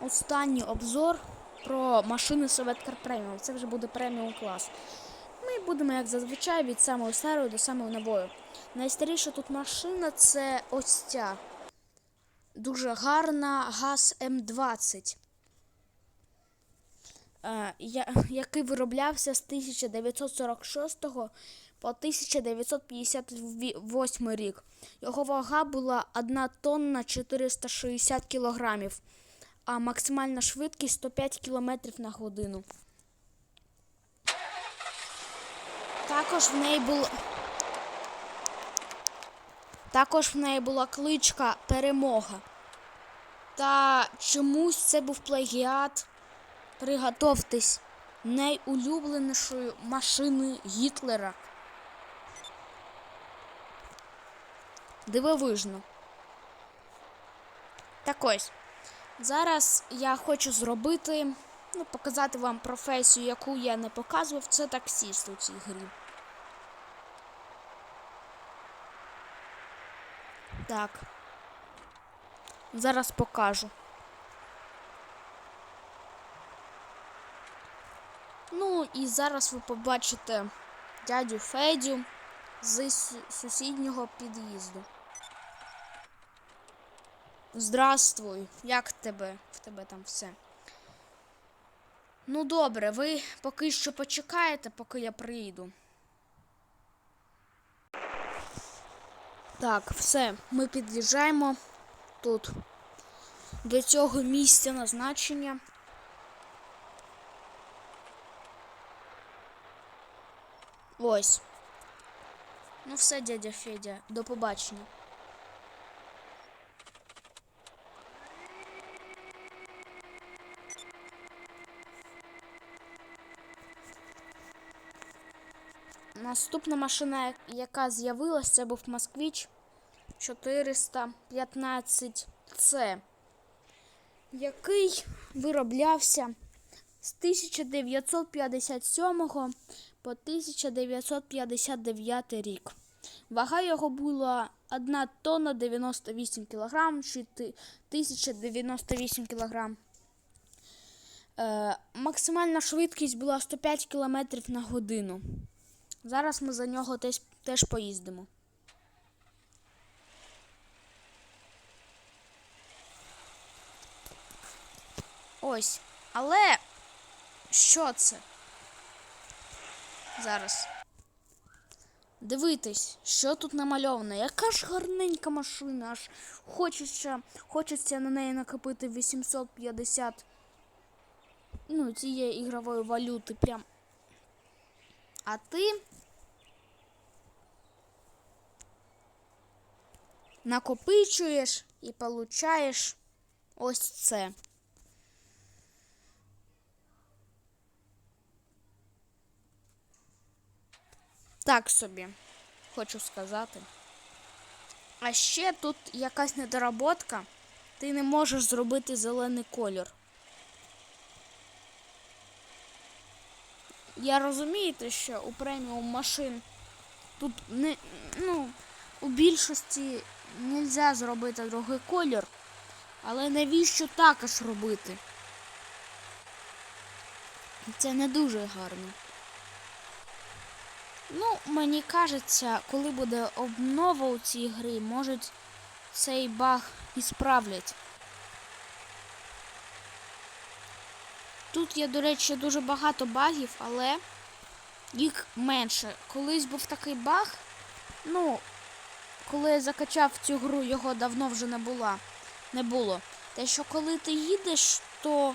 Останній обзор про машини Советкар Преміум. Це вже буде преміум клас. Ми будемо, як зазвичай, від самого старого до самого нового. Найстаріша тут машина це ось ця. Дуже гарна ГАЗ М20. Е, який вироблявся з 1946 по 1958 рік. Його вага була 1 тонна 460 кілограмів, а максимальна швидкість 105 км на годину. Також в неї була також в неї була кличка Перемога. Та чомусь це був плагіат. Приготовтесь найулюбленішою машиною Гітлера. Дивовижно. Так ось. Зараз я хочу зробити, ну, показати вам професію, яку я не показував. Це таксіст у цій грі. Так. Зараз покажу. Ну і зараз ви побачите дядю Федю з сусіднього під'їзду. Здравствуй, як тебе? В тебе там все? Ну добре, ви поки що почекаєте, поки я приїду. Так, все, ми під'їжджаємо тут до цього місця назначення. Ось. Ну все, дядя Федя, до побачення. Наступна машина, яка з'явилась, це був Москвич 415C, який вироблявся з 1957 по 1959 рік. Вага його була 1 тонна 98 кг, чи ти- 1098 кг. Е, максимальна швидкість була 105 км на годину. Зараз ми за нього теж, теж поїздимо. Ось. Але що це? Зараз. Дивитись, що тут намальовано. Яка ж гарненька машина, аж хочеться, хочеться на неї накопити 850 ну, цієї ігрової валюти. Прям. А ти накопичуєш і получаєш ось це. Так собі, хочу сказати. А ще тут якась недоработка. Ти не можеш зробити зелений колір. Я розумієте, що у преміум машин тут не, ну, у більшості не можна зробити другий колір, але навіщо також робити? Це не дуже гарно. Ну, мені кажеться, коли буде обнова у цій грі, можуть цей баг і справлять. Тут є, до речі, дуже багато багів, але їх менше. Колись був такий баг, ну, коли я закачав цю гру, його давно вже не була. Не було. Те, що коли ти їдеш, то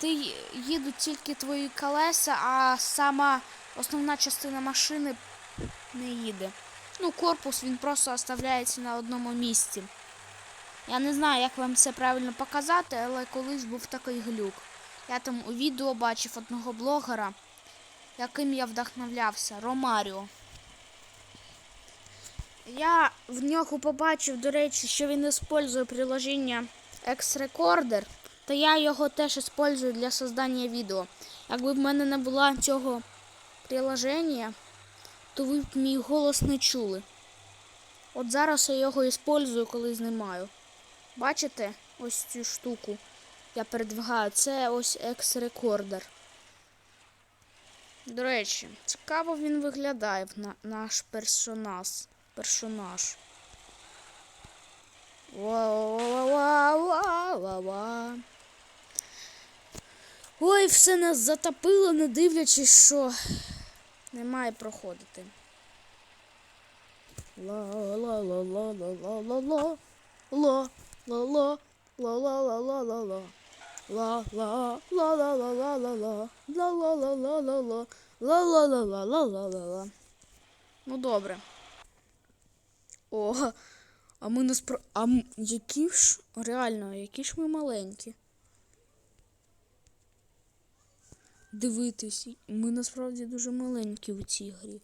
ти їдуть тільки твої колеса, а сама основна частина машини не їде. Ну, корпус він просто оставляється на одному місці. Я не знаю, як вам це правильно показати, але колись був такий глюк. Я там у відео бачив одного блогера, яким я вдохновлявся, Ромаріо. Я в нього побачив, до речі, що він використовує приложення X-Recorder, то я його теж використовую для створення відео. Якби в мене не було цього приложення, то ви б мій голос не чули. От зараз я його використовую, коли знімаю. Бачите? ось цю штуку. Я передвигаю. Це ось екс-рекордер. До речі, цікаво він виглядає на, наш персонаж. персонаж. Ва-ва-ва-ва-ва-ва. Ой, все нас затопило, не дивлячись, що немає проходити. Ла-ла-ла-ла-ла-ла-ла-ла. Ла-ла-ла. Ла-ла-ла-ла-ла-ла. Ла-ла-ла-ла-ла-ла-ла. Ла-ла-ла-ла-ла-ла. Ну добре. О, а ми наспро... А які ж реально, які ж ми маленькі. Дивитись, ми насправді дуже маленькі у цій грі.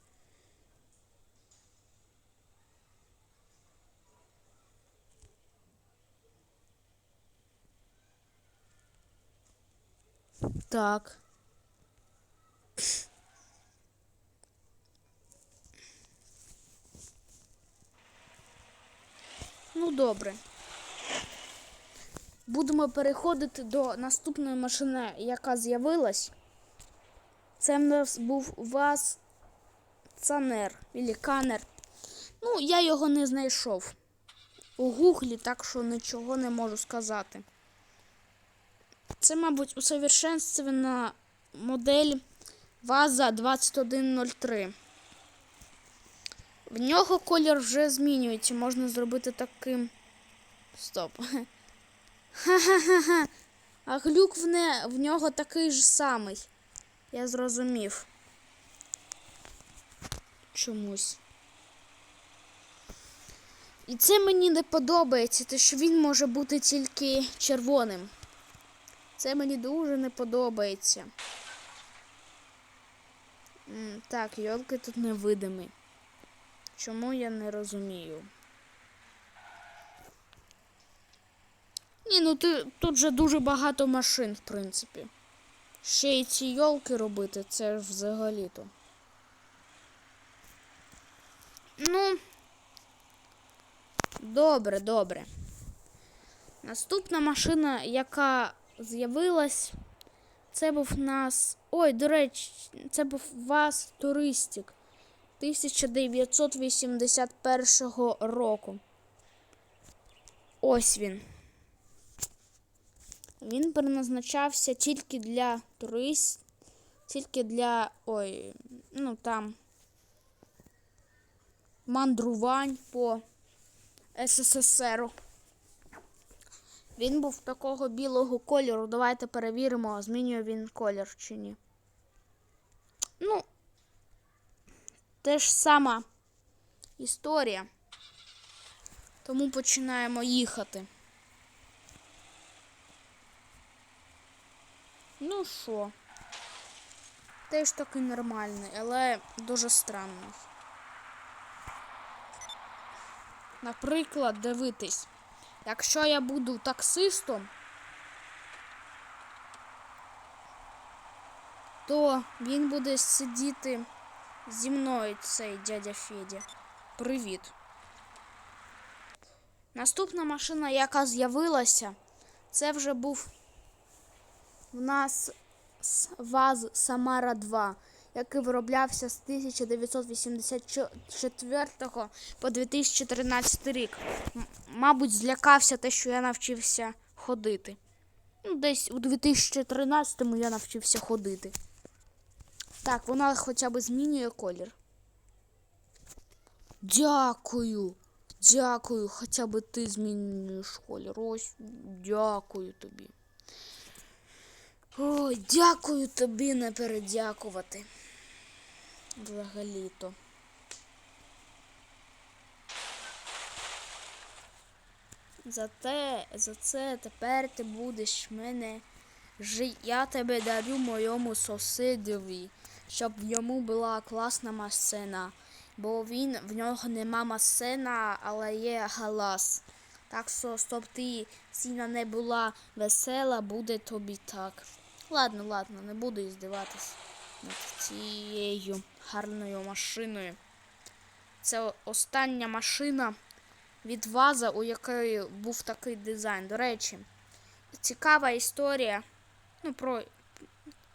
Так. Ну, добре. Будемо переходити до наступної машини, яка з'явилась. Це в нас був ВАЗ Цанер або Канер. Ну, я його не знайшов у гуглі, так що нічого не можу сказати. Це, мабуть, усовершенствована модель ВАЗа 2103. В нього колір вже змінюється. Можна зробити таким. Стоп. Ха-ха-ха. А глюк в, не... в нього такий ж самий. Я зрозумів. Чомусь. І це мені не подобається, те, що він може бути тільки червоним. Це мені дуже не подобається. Так, йолки тут невидимі. Чому я не розумію? Ні, ну ти, тут же дуже багато машин, в принципі. Ще й ці йолки робити, це ж взагалі-то. Ну. Добре, добре. Наступна машина, яка з'явилась, це був нас. Ой, до речі, це був ВАЗ Туристик 1981 року. Ось він. Він призначався тільки для туристів, тільки для. Ой, ну там. Мандрувань по СССР. Він був такого білого кольору. Давайте перевіримо, змінює він колір чи ні. Ну, те ж сама історія. Тому починаємо їхати. Ну що? Теж такий нормальний, але дуже странний. Наприклад, дивитись, якщо я буду таксистом, то він буде сидіти зі мною цей дядя Федя. Привіт. Наступна машина, яка з'явилася, це вже був в нас ВАЗ Самара 2, який вироблявся з 1984 по 2013 рік. Мабуть, злякався те, що я навчився ходити. Ну, десь у 2013-му я навчився ходити. Так, вона хоча б змінює колір. Дякую. Дякую, хоча б ти змінюєш колір. Ось, дякую тобі. Ой, дякую тобі не передякувати. Взагалі-то. За те, за це тепер ти будеш мене. жи- Я тебе дарю моєму сусідові, щоб йому була класна машина. Бо він в нього нема машина, але є галас. Так що, щоб ти сильно не була весела, буде тобі так. Ладно, ладно, не буду іздиватись над цією гарною машиною. Це остання машина від ваза, у якої був такий дизайн. До речі, цікава історія. Ну, про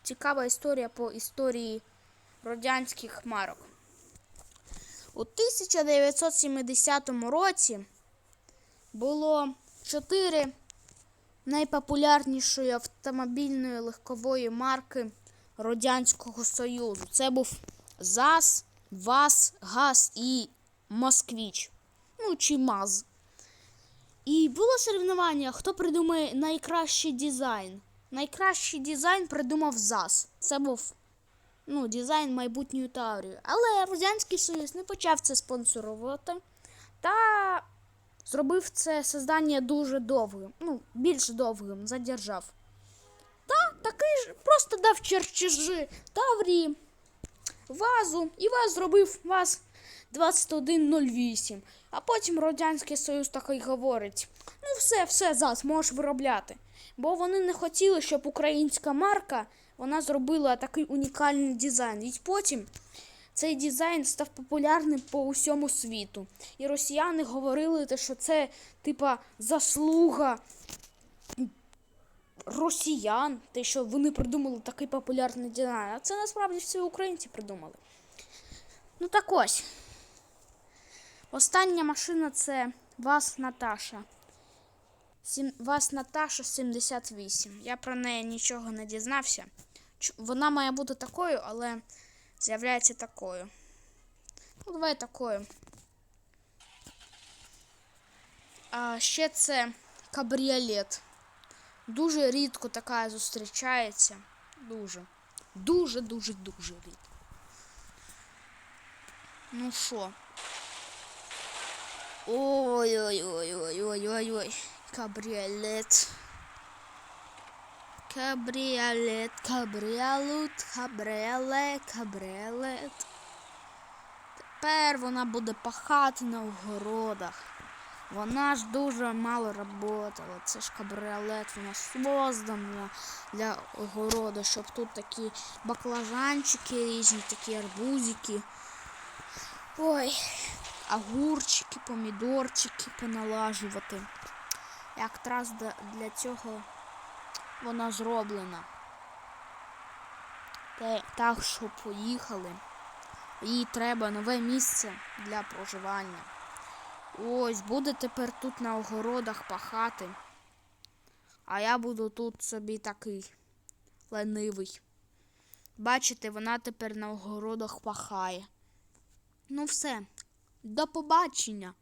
цікава історія по історії радянських марок. У 1970 році було чотири найпопулярнішої автомобільної легкової марки Радянського Союзу. Це був ЗАЗ, ВАЗ, ГАЗ і Москвіч. Ну, чи МАЗ. І було соревнування, хто придумає найкращий дизайн. Найкращий дизайн придумав ЗАЗ. Це був ну, дизайн майбутньої Таврії. Але Радянський Союз не почав це спонсорувати та зробив це создання дуже довгим. Ну, більш довгим, задержав. Та такий ж просто дав чертежі Таврії, вазу, і вас зробив ВАЗ 2108. А потім Радянський Союз такий говорить: ну все, все, ЗАЗ, можеш виробляти. Бо вони не хотіли, щоб українська марка вона зробила такий унікальний дизайн. І потім цей дизайн став популярним по усьому світу. І росіяни говорили, що це типа заслуга росіян, те, що вони придумали такий популярний дизайн. А це насправді всі українці придумали. Ну так ось. Остання машина це Вас Наташа. Сім... Вас Наташа 78. Я про неї нічого не дізнався. Вона має бути такою, але з'являється такою. Ну, давай такою. А ще це кабріолет. Дуже рідко така зустрічається. Дуже. Дуже, дуже, дуже рідко. Ну що? Ой-ой-ой-ой-ой-ой-ой. Кабріолет. Кабріолет, кабріолет, кабріолет, кабріолет. Тепер вона буде пахати на огородах. Вона ж дуже мало працювала. Це ж кабріолет, вона создана для огороду, щоб тут такі баклажанчики різні, такі арбузики. Ой, огурчики, помідорчики поналажувати. Якраз для- цього вона зроблена. Так що поїхали. Їй треба нове місце для проживання. Ось, буде тепер тут на огородах пахати. А я буду тут собі такий ленивий. Бачите, вона тепер на огородах пахає. Ну все, до побачення.